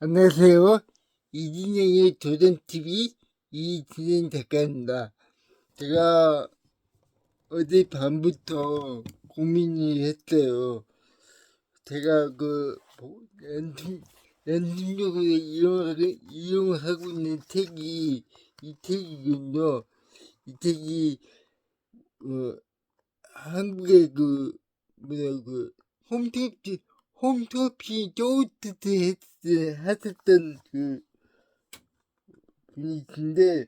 안녕하세요. 이진영의 도전TV 이진영 작가입니다. 제가 어제 밤부터 고민을 했어요. 제가 그, 뭐, 연습, 연습용으로 이용하고, 이용하고 있는 책이 이 책이군요. 이 책이, 어, 한국의 그, 뭐야, 그, 홈토피, 홈토피 쪼트트 했었던 그 분이신데,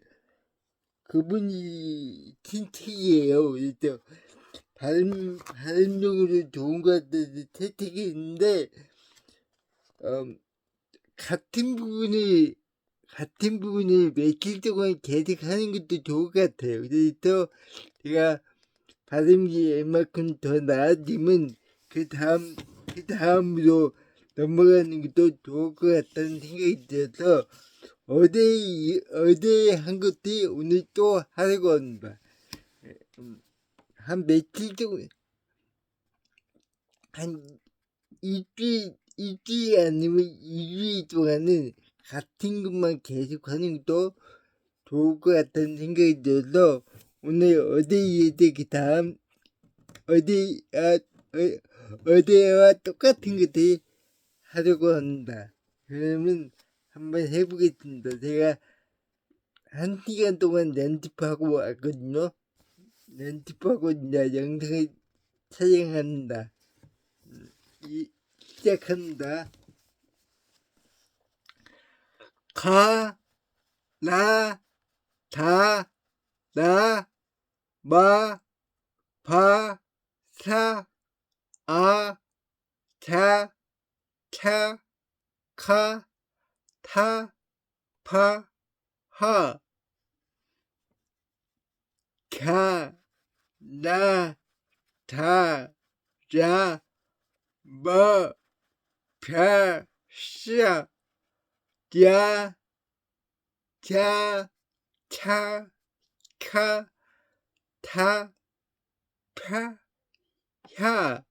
그분이 친책이에요. 그래서 발음, 발음력으로 좋은 것 같아서 채택이 있는데, 음, 같은 부분을, 같은 부분을 며칠 동안 계속 하는 것도 좋을 것 같아요. 그래서 제가 발음이 웬만큼 더 나아지면 그 다음, 그 다음으로 넘어가는 것도 좋을 것 같다는 생각이 들어서 어제, 이- 어제 한 것들이 오늘 또 하려고 합니다. 음, 한 며칠 동안, 한 일주일, 일주일 아니면 이주일 동안은 같은 것만 계속 하는 것도 좋을 것 같다는 생각이 들어서 오늘 어제 이제 그 다음 어제 아 어, 어제와 똑같은 것들 하려고 합니다. 그러면 한번 해보겠습니다. 제가 한 시간 동안 연습하고 왔거든요. 연습하고 이제 영상을 촬영합니다. 음, 이, 시작합니다. 가, 라, 다, 나, 마, 바, 사, 아, 자, 차, 카, 타, 파, 하, 가, 나, 다, 자, 뭐, 별, 샤, 야, 자, 차, 카, 타, 파, 야,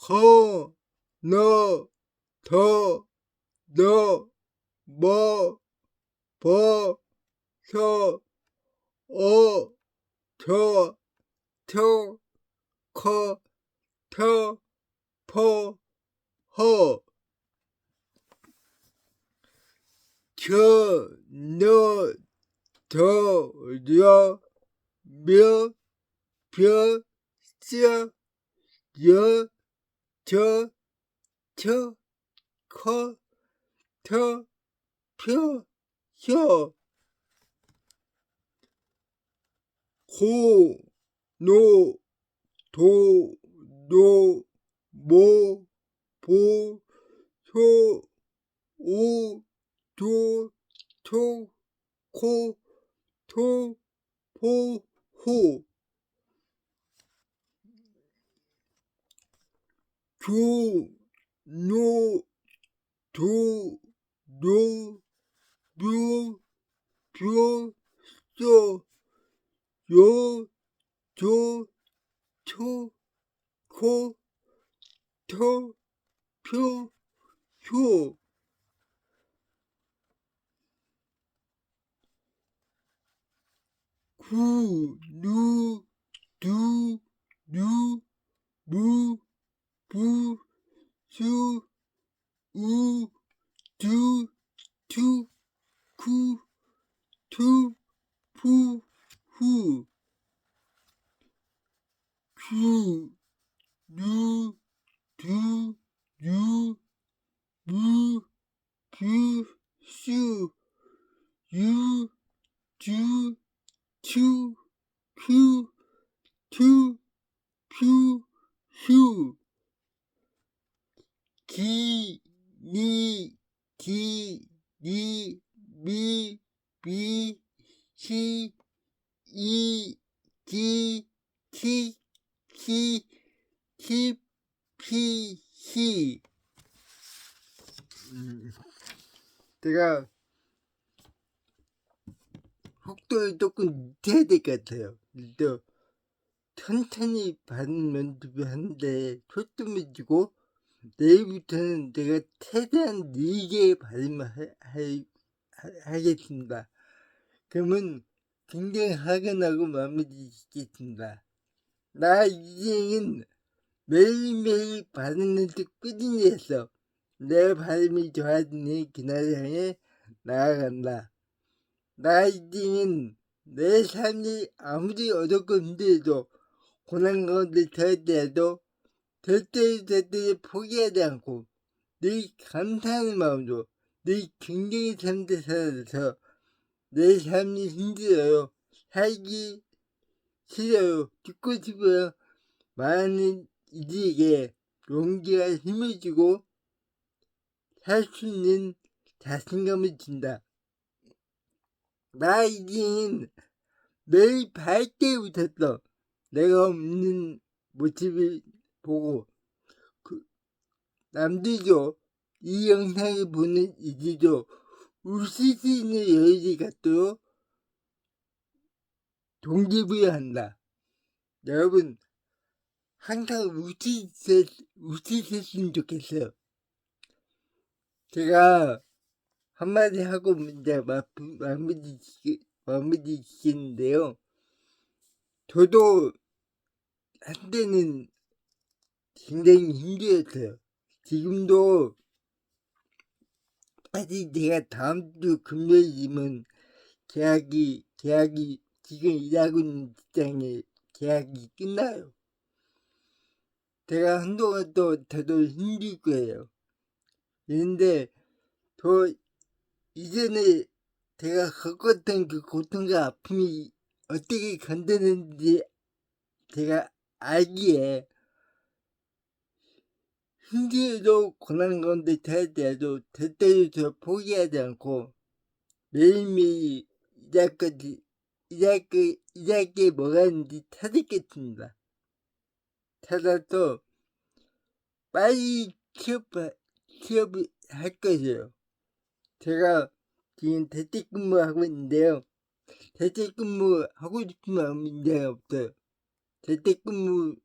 호, 노, 도, 너, 뭐, 보, 소, 오, 조, 초, 코, 토, 포, 호, 저, 너, 도, 려, 며, 벼, 써, 여, 저, 저, 커, 터, 펴, 혀, 고, 노, 도, 노, 모, 보, 소, 오, 도, 토, 코, 토, 포, 호, 조, 노, 도, 노, 묘, 벼, 써, 여, 조, 초, 코, 토, 표, 효. 구, 누, 두, 유, 무, 부, 수, 우, 두, 투, 쿠, 투, 푸, 후. 주, 누, 두, 유, 무, 부, 수, 유, 주, 추, 큐, 투, 퓨, 휴. 기, 니, 기, 니, 미, 비, 시, 이, 기, 키, 키, 키, 피, 히. 음, 제가 속도를 조금 늦춰야 될 것 같아요. 또 천천히 받는 면도 하는데 초점을 주고 내일부터는 내가 최대한 네개 발음을 하, 하, 하, 하겠습니다. 그러면 굉장히 화가 나고 마무리 짓겠습니다. 나 이제는 매일매일 발음을 꾸준히 해서 내 발음이 좋아지는 그날을 향해 나아간다. 나 이제는 내 삶이 아무리 어렵고 힘들어도 고난 가운데 처했더라도 절대 절대 포기하지 않고 늘 감사하는 마음으로 늘 굉장히 삶을 살아서 내 삶이 힘들어요. 살기 싫어요. 죽고 싶어요. 많은 이들에게 용기와 힘을 주고 살 수 있는 자신감을 준다. 나 이제는 매일 밝게 웃었어. 내가 웃는 모습을 보고 그 남들도 이 영상을 보는 이들도 웃을 수 있는 여유를 갖도록 동기부여 한다. 여러분 항상 웃으셨, 웃으셨으면 좋겠어요. 제가 한마디 하고 이제 마무리, 마무리 짓겠는데요. 저도 한때는 굉장히 힘들었어요. 지금도 아직 제가 다음 주 금요일이면 계약이, 계약이 지금 일하고 있는 직장에 계약이 끝나요. 제가 한동안 또 저도 힘들 거예요. 그런데 저 이전에 제가 겪었던 그 고통과 아픔이 어떻게 견디는지 제가 알기에 힘들어도 고난 가운데 살때도 절대로 저 포기하지 않고 매일매일 이자까지 이자게 이자게 뭐가 있는지 찾았겠습니다. 찾아서 빨리 취업 취업을 할 것이에요. 제가 지금 재택근무하고 있는데요. 재택근무 하고 싶은 마음이 없어요. 재택근무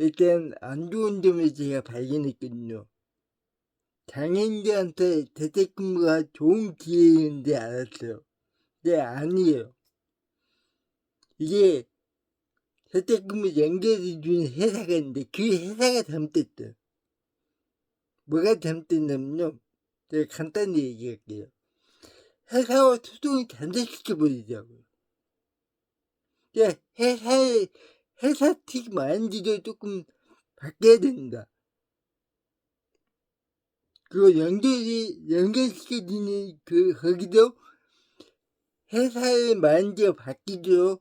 일단 안 좋은 점을 제가 발견했거든요. 장애인들한테 재택근무가 좋은 기회인지 알았어요. 근데 아니에요. 이게 재택근무 연결해 주는 회사가 있는데 그 회사가 잘못됐어요. 뭐가 잘못됐냐면요. 제가 간단히 얘기할게요. 회사와 소통을 단절시켜버리자고요. 회사의, 회사 틱 마인드도 조금 바뀌어야 된다. 그리고 연결이, 연결시켜주는 그, 거기도 회사의 마인드가 바뀌도록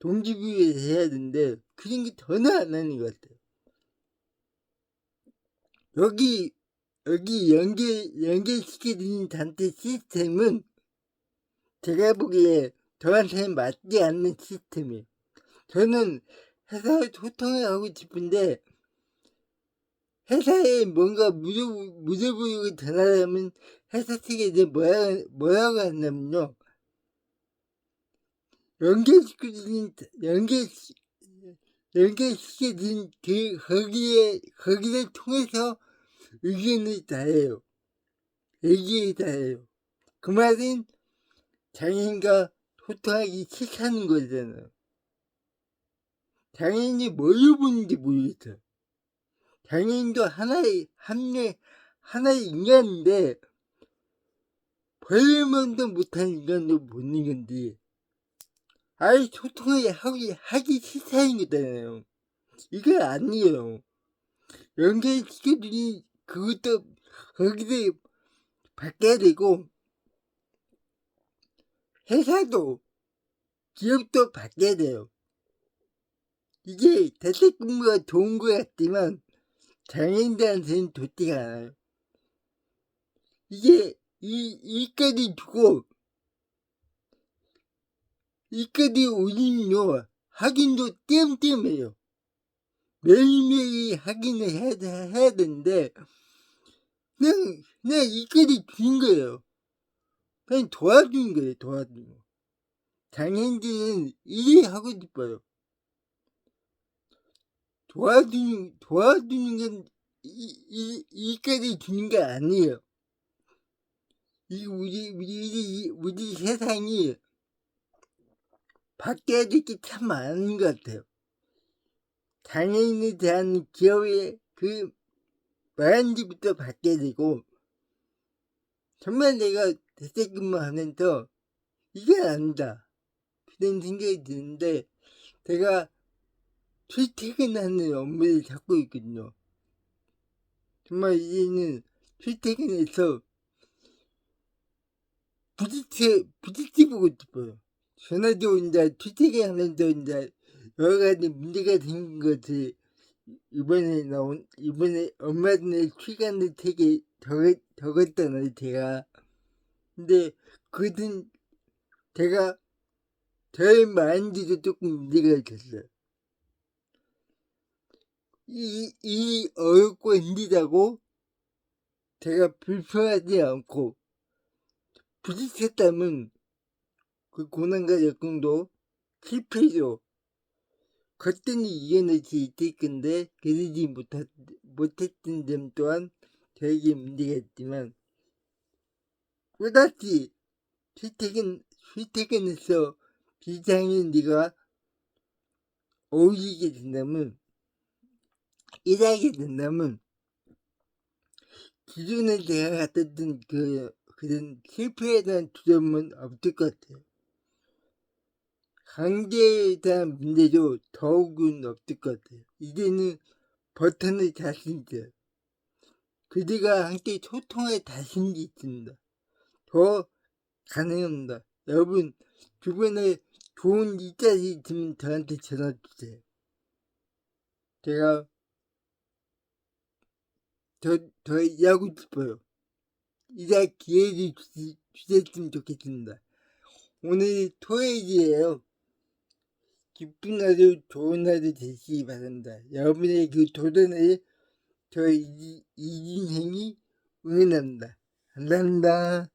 동기부여 해야 되는데, 그런 게 전혀 안 하는 것 같아요. 여기, 여기 연결, 연결시켜주는 단체 시스템은 제가 보기에 저한테는 맞지 않는 시스템이에요. 저는 회사에 소통을 하고 싶은데 회사에 뭔가 무료, 무료부역을 전하려면 회사 측에 이제 뭐라, 뭐라고 하냐면요. 연결시켜진, 연결, 연결시켜진 그, 거기에, 거기를 통해서 의견을 다해요. 얘기를 다해요. 그 말은 장애인과 소통하기 싫다는 거잖아요. 장애인이 뭘 보는지 모르겠어요. 장애인도 하나의, 한명, 하나의 인간인데, 별만도 못한 인간도 보는 건데, 아예 소통을 하기, 하기 싫다는 거잖아요. 이거 아니에요. 연결시켜주니, 그것도, 거기서 바뀌어야 되고, 회사도 기업도 바뀌어야 돼요. 이게 대책근무가 좋은 것 같지만 장애인들한테는 좋지가 않아요. 이게 이 이까지 두고 이까지 올리면요 확인도 띄엄띄엄해요. 매일매일 확인을 해야, 해야 되는데 그냥 그냥 이까지 준 거예요. 그냥 도와주는 거예요, 도와주는 거. 장애인들은 일을 하고 싶어요. 도와주는, 도와주는 건 이, 이, 이까지 주는 게 아니에요. 이 우리, 우리, 우리, 우리 세상이 바뀌어야 될 게 참 많은 것 같아요. 장애인에 대한 기업의 그 말한지부터 바뀌어야 되고, 정말 내가 대책근무하면서 이게 아니다. 그런 생각이 드는데, 제가 출퇴근하는 업무를 잡고 있거든요. 정말 이제는 출퇴근해서 부딪혀, 부딪혀보고 싶어요. 전화도 온다, 출퇴근하면서 온다, 여러 가지 문제가 생긴 것을 이번에 나온, 이번에 얼마 전에 출간을 되게 적었, 적었잖아요, 제가. 근데 그것은 제가 저의 마인드도 조금 문제가 있었어요. 이, 이 어렵고 힘들다고 제가 불편하지 않고 부딪혔다면 그 고난과 역경도 실패죠. 그때는 이겨낼 수 있을 건데 그러지 못했, 못했던 점 또한 저에게 문제가 있지만 또다시 출퇴근, 출퇴근해서 비장인 네가 어울리게 된다면 일하게 된다면 기존에 내가 갔던 그 그런 실패에 대한 두려움은 없을 것 같아요. 관계에 대한 문제도 더욱은 없을 것 같아요. 이제는 버튼을 자신 있어요. 그들과 함께 소통할 자신이 있습니다. 더 가능합니다. 여러분 주변에 좋은 일자리 있으면 저한테 전화 주세요. 제가 더, 더 일하고 싶어요. 일할 기회를 주, 주셨으면 좋겠습니다. 오늘 토요일이에요. 기쁜 하루, 좋은 하루 되시기 바랍니다. 여러분의 그 도전을 저희 이진행이 응원합니다. 감사합니다.